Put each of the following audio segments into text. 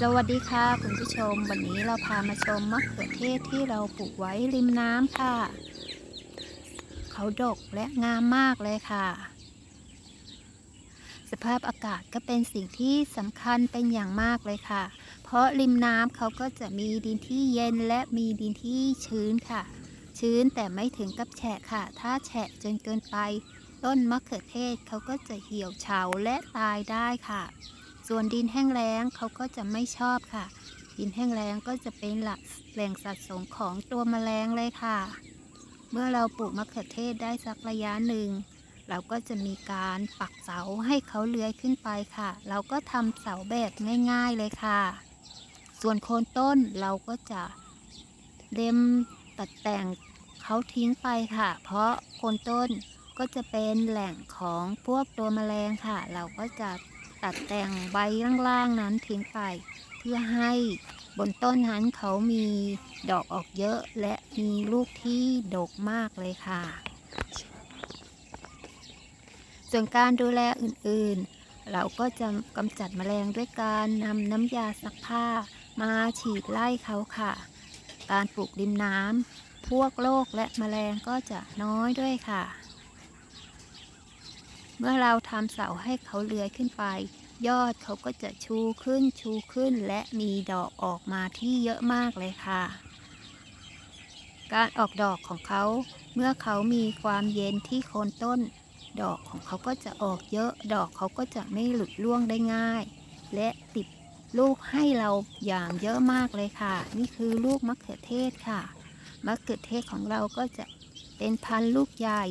สวัสดีค่ะคุณผู้ชม วันนี้เราพามาชมมะเขือเทศที่เราปลูกไว้ริมน้ำค่ะ เขาดกและงามมากเลยค่ะ สภาพอากาศก็เป็นสิ่งที่สำคัญเป็นอย่างมากเลยค่ะ เพราะริมน้ำเขาก็จะมีดินที่เย็นและมีดินที่ชื้นค่ะ ชื้นแต่ไม่ถึงกับแฉะค่ะ ถ้าแฉะจนเกินไป ต้นมะเขือเทศเขาก็จะเหี่ยวเฉาและตายได้ค่ะ ส่วนดินแห้งแล้งเขาก็จะไม่ชอบค่ะ ดินแห้งแล้งก็จะเป็นหลักแหล่งสะสมของตัวแมลงเลยค่ะ เมื่อเราปลูกมะเขือเทศได้สักระยะหนึ่ง เราก็จะมีการปักเสาให้เขาเลื้อยขึ้นไปค่ะ เราก็ทำเสาแบบง่าย ๆเลยค่ะ ส่วนโคนต้นเราก็จะเล็มตัดแต่งเขาทิ้งไปค่ะ เพราะโคนต้นก็จะเป็นแหล่งของพวกตัวแมลงค่ะ เราก็จะ ตัดแต่งใบล่างๆนั้นทิ้งไป เพื่อให้บนต้นนั้นเขามีดอกออกเยอะและมีลูกที่ดกมากเลยค่ะ ส่วนการดูแลอื่นๆ เราก็จะกำจัดแมลงด้วยการนำน้ำยาซักผ้า มาฉีดไล่เขาค่ะ การปลูกริมน้ำพวกโรคและแมลงก็จะน้อยด้วยค่ะ เมื่อเราทำเสาให้เขาเลื้อยขึ้นไป ยอดเขาก็จะชูขึ้นชูขึ้น และมีดอกออกมาที่เยอะมากเลยค่ะ การออกดอกของเขา เมื่อเขามีความเย็นที่โคนต้น ดอกของเขาก็จะออกเยอะ ดอกเขาก็จะไม่หลุดร่วงได้ง่าย และติดลูกให้เราอย่างเยอะมากเลยค่ะ นี่คือลูกมะเขือเทศค่ะมะเขือเทศของเราก็จะเป็นพันลูกใหญ่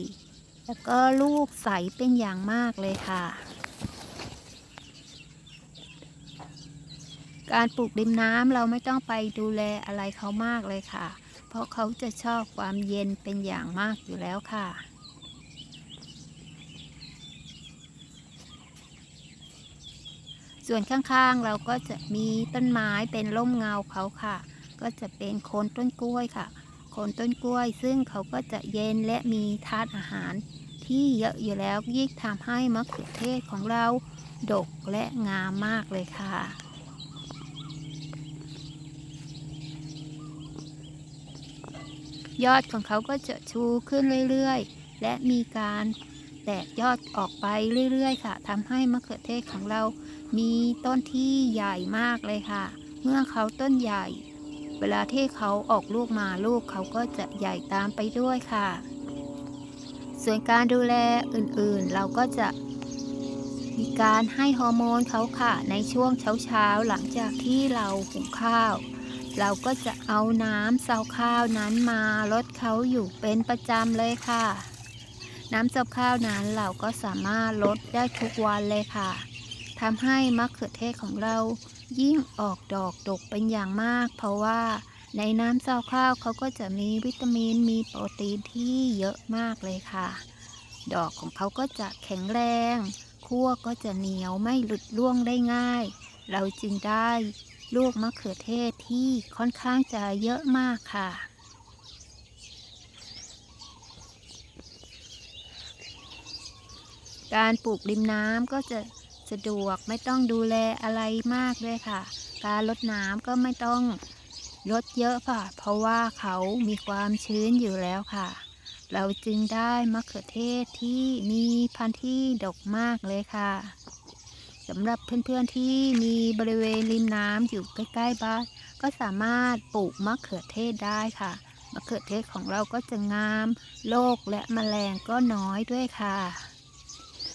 แล้วก็ลูกใสเป็นอย่างมากเลยค่ะ การปลูกริมน้ำเราไม่ต้องไปดูแลอะไรเขามากเลยค่ะ เพราะเขาจะชอบความเย็นเป็นอย่างมากอยู่แล้วค่ะส่วนข้างๆ เราก็จะมีต้นไม้เป็นร่มเงาเขาค่ะ ก็จะเป็นโคนต้นกล้วยค่ะ โคนต้นกล้วย ซึ่งเขาก็จะเย็นและมีธาตุอาหาร ที่เยอะอยู่แล้วยิ่งทำให้มะเขือเทศของเราดกและงามมากเลยค่ะยอดของเขาก็จะชูขึ้นเรื่อยๆ และมีการแตกยอดออกไปเรื่อยๆ ค่ะทำให้มะเขือเทศของเรามีต้นที่ใหญ่มากเลยค่ะ เมื่อเขาต้นใหญ่ เวลาที่เขาออกลูกมาลูกเขาก็จะใหญ่ตามไปด้วยค่ะ ส่วนการดูแลอื่นๆ เราก็จะมีการให้ฮอร์โมนเขาค่ะ ในช่วงเช้าๆ หลังจากที่เราหุงข้าว เราก็จะเอาน้ำเซาข้าวนั้นมาลดเขาอยู่เป็นประจำเลยค่ะ น้ำเซาข้าวนั้นเราก็สามารถลดได้ทุกวันเลยค่ะทำให้มะเขือเทศของเรายิ่งออกดอกดกเป็นอย่างมาก เพราะว่าในน้ำซาข้าวเขาก็จะมีวิตามินมีโปรตีนที่เยอะมากเลยค่ะ ดอกของเขาก็จะแข็งแรงคั่วก็จะเหนียวไม่หลุดร่วงได้ง่าย เราจึงได้ลูกมะเขือเทศที่ค่อนข้างจะเยอะมากค่ะ การปลูกริมน้ำก็จะ สะดวกไม่ต้องดูแลอะไรมากด้วยค่ะ การลดน้ำก็ไม่ต้องลดเยอะค่ะ เพราะว่าเขามีความชื้นอยู่แล้วค่ะ เราจึงได้มะเขือเทศที่มีพันธุ์ที่ดกมากเลยค่ะสำหรับเพื่อนๆที่มีบริเวณริมน้ำอยู่ใกล้ๆบ้านก็สามารถปลูกมะเขือเทศได้ค่ะ มะเขือเทศของเราก็จะงาม โรคและแมลงก็น้อยด้วยค่ะ